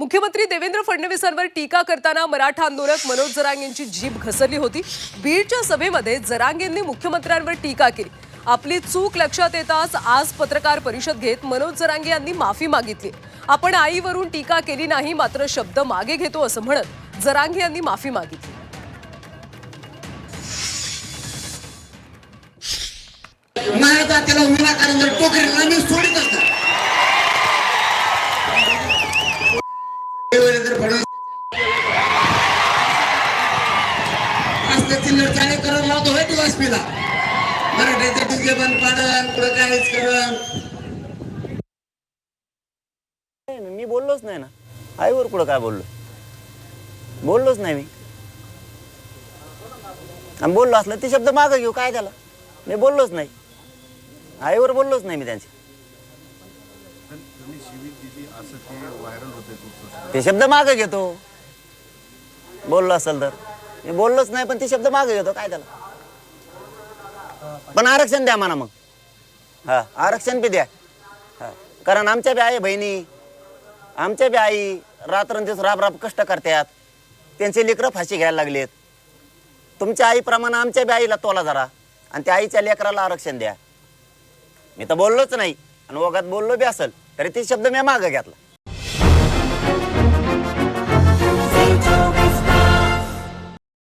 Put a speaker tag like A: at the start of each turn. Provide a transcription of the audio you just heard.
A: मुख्यमंत्री देवेंद्र फडणवीसांवर टीका करताना मराठा आंदोलक मनोज जरांग यांची जीभ घसरली होती. बीडच्या सभेमध्ये जरांग यांनी मुख्यमंत्र्यांवर टीका केली. आपली चूक लक्षात येताच आज पत्रकार परिषद घेत मनोज जरांगे यांनी माफी मागितली. आपण आईवरून टीका केली नाही मात्र शब्द मागे घेतो असं म्हणत जरांगे यांनी माफी मागितली.
B: माझ्या जातीला विनाकारण जर टोकरीला फडणवीस असलं चिल्लर चाळे करून लावतो होय तू वाजपेला मराठ्याचं डीजे बंद पाडन पुढं काहीच करण
C: मी बोललोच नाही ना. आईवर कुठं काय बोललो? बोललोच नाही मी. आणि बोललो असलं ते शब्द मागं घेऊ काय त्याला? मी बोललोच नाही. आईवर बोललोच नाही मी त्यांचे.
D: तुम्ही शिवीत दिली असं ते व्हायरल होते खूप
C: ते शब्द मागे घेतो. बोललो असेल तर. मी बोललोच नाही पण ते शब्द मागे घेतो. काय त्याला? पण आरक्षण द्या म्हणा मग. हा आरक्षण बी द्या. हा कारण आमच्या बी आई बहिणी आमच्या बी आई रात्रंदिवस राब राब कष्ट करतात. त्यांचे लेकरं फाशी घ्यायला लागलेत. तुमच्या आईप्रमाणे आमच्या बी आईला तोला जरा. आणि त्या आईच्या लेकराला आरक्षण द्या. मी तर बोललोच नाही. आणि ओघात बोललो बी असेल तरी ते शब्द मी मागं घेतला.